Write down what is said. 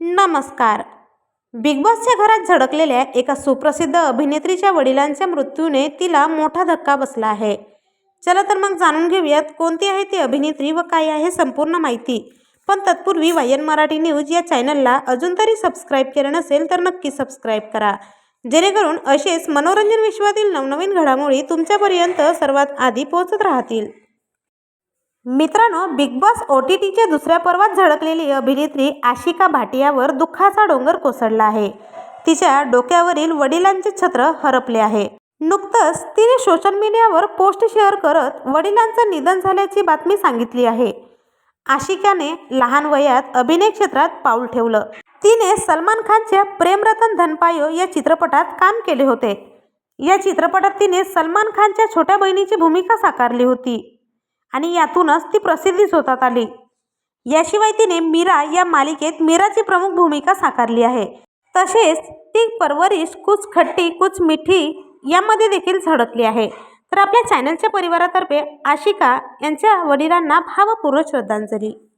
नमस्कार. बिग बॉसच्या घरात झडकलेल्या एका सुप्रसिद्ध अभिनेत्रीच्या वडिलांच्या मृत्यूने तिला मोठा धक्का बसला आहे. चला तर मग जाणून घेऊयात कोणती आहे ती अभिनेत्री व काय आहे संपूर्ण माहिती. पण तत्पूर्वी वायन मराठी न्यूज या चॅनलला अजून तरी सबस्क्राईब केलं नसेल तर नक्की सबस्क्राईब करा. जेणेकरून असेच मनोरंजन विश्वातील नवनवीन घडामोडी तुमच्यापर्यंत सर्वात आधी पोहोचत राहतील. मित्रांनो बिग बॉस ओ टी टीच्या दुसऱ्या पर्वात झळकलेली अभिनेत्री आशिका भाटियावर दुःखाचा डोंगर कोसळला आहे. तिच्या डोक्यावरील वडिलांचे छत्र हरपले आहे. नुकतंच तिने सोशल मीडियावर पोस्ट शेअर करत वडिलांचं निधन झाल्याची बातमी सांगितली आहे. आशिकाने लहान वयात अभिनय क्षेत्रात पाऊल ठेवलं. तिने सलमान खानच्या प्रेमरतन धनपायो या चित्रपटात काम केले होते. या चित्रपटात तिने सलमान खानच्या छोट्या बहिणीची भूमिका साकारली होती. आणि यातूनच ती प्रसिद्धीस होतात आली. याशिवाय तिने मीरा या मालिकेत मीराची प्रमुख भूमिका साकारली आहे. तसेच ती परवरिश कुछ खट्टी कुछ मिठी यामध्ये देखील झडकली आहे. तर आपल्या चॅनलच्या परिवारातर्फे आशिका यांच्या वडिलांना भावपूर्व श्रद्धांजली.